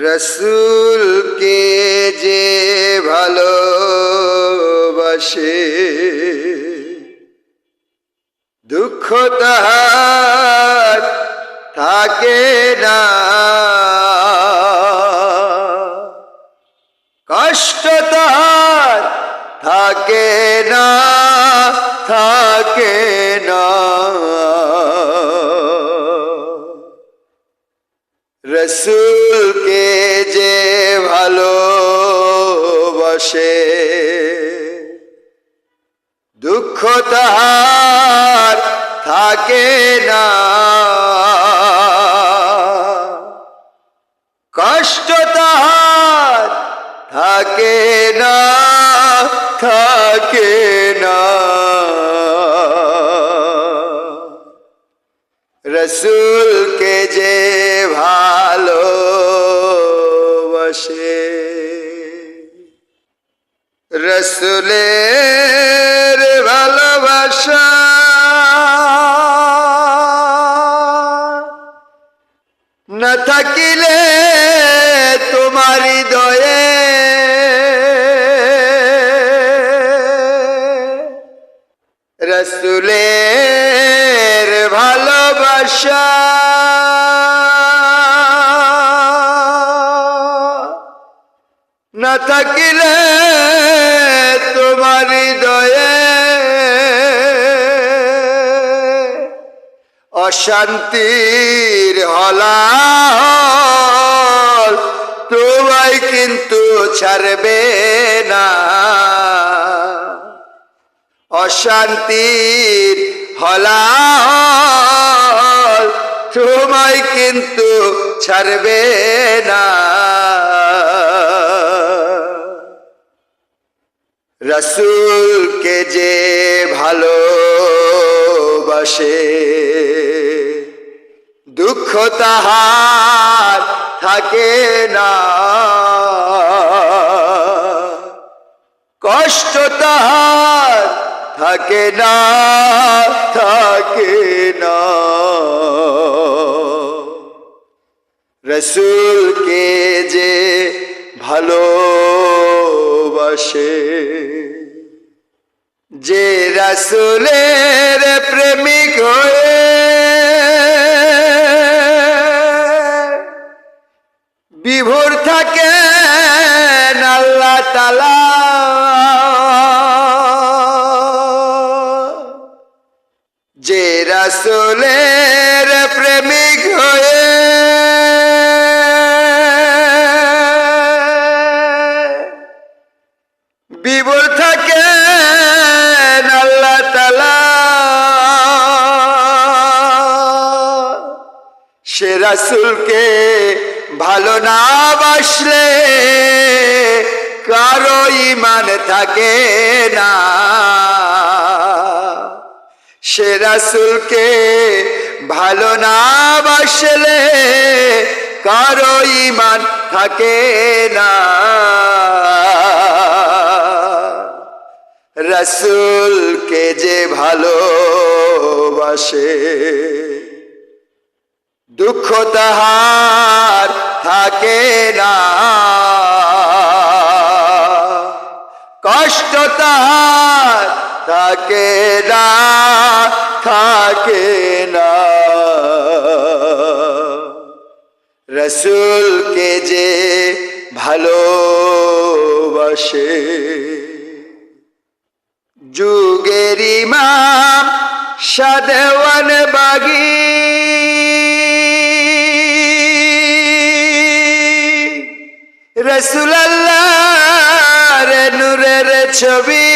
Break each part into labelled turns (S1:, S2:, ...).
S1: রসুলকে যে ভালোবাসে দুঃখ তাহার থাকে না। রসুলকে যে ভালো বসে দুঃখ তাহার থাকে না। কষ্ট তাহার থাকে না থাকে না। রসুলকে যে রসুলের ভালোবাসা। না থাকিলে তোমার হৃদয়ে রসুলের ভালোবাসা। না থাকিলে অশান্তির হলাহল তোমায় কিন্তু ছাড়বে না। অশান্তির হলাহল তোমায় কিন্তু ছাড়বে না। রসুলকে যে ভালোবাসে। দুঃখ তাহার থাকে না। কষ্ট তাহার থাকে না থাকে না। রসুলকে যে ভালোবাসে। যে রাসুলের প্রেমিক হয়ে বিভোর থাকে আল্লাহ তালা যে রসুলের সে রাসুলকে ভালো না বাসলে কারও ইমান থাকে না। সে রাসুলকে ভালো না বাসলে কারও ইমান থাকে না। রসুলকে যে ভালোবাসে দুঃখ তাহার থাকে না। কষ্ট তাহার থাকে না থাকে না। রসুলকে যে ভালোবাসে, যুগের ইমাম সাদেওয়ান বাগি রসুল্লাহ নূরের ছবি।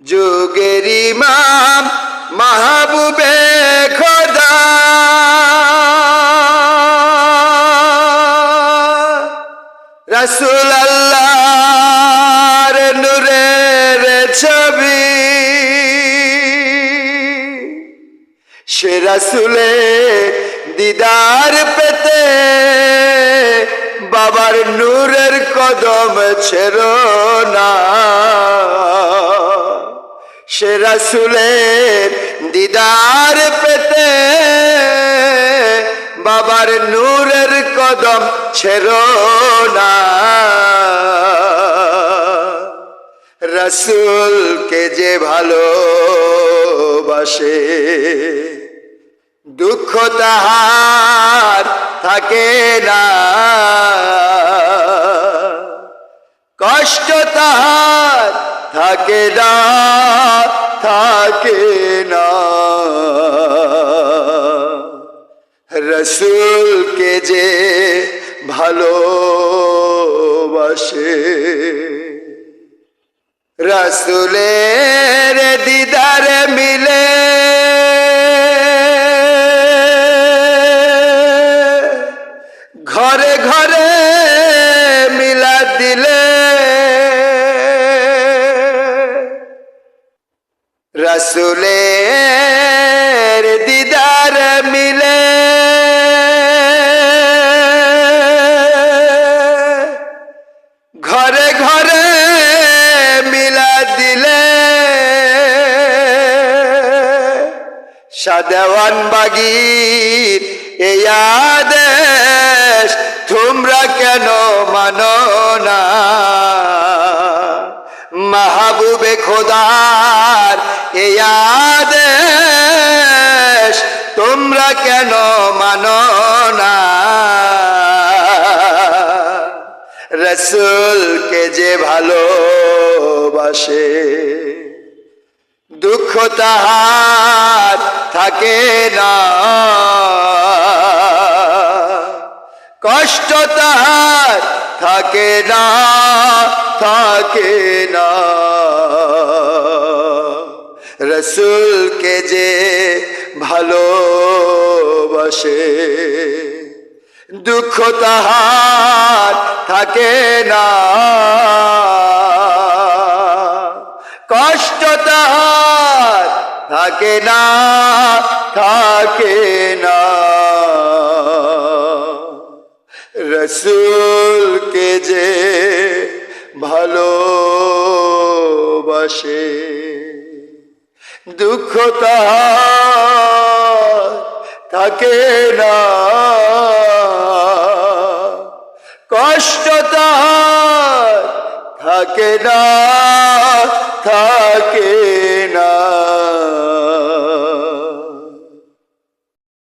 S1: যুগের ইমাম মাহবুবে খোদা। রসুল আল্লাহর নূরের ছবি। সে রসুলে দিদার পেতে বাবার নূরের কদম ছেড় না। সে রসুলের দিদার পেতে তোমার নূরের কদম ছেড়ো না। রসুলকে যে ভালোবাসে দুঃখ তাহার থাকে না। কষ্ট তাহার থাকে না থাকে না। রসুলকে যে ভালোবাসে রসুলের ঘরে ঘরে মিলা দিলে। রসুলের দিদার মিলে। ঘরে ঘরে মিলা দিলে। সাদেওয়ান বাগির এই আদেশ মাহবুবে খোদার, এই আদেশ তোমরা কেন মানো না? রসুলকে যে ভালোবাসে, দুঃখ তাহার থাকে না। কষ্ট তাহার থাকে না। থাকে না। রসুলকে যে ভালোবাসে, দুঃখ তাহার থাকে না। কষ্ট তাহার থাকে না থাকে না। রসুলকে যে ভালোবাসে দুঃখ থাকে না। কষ্ট তাহার থাকে না থাকে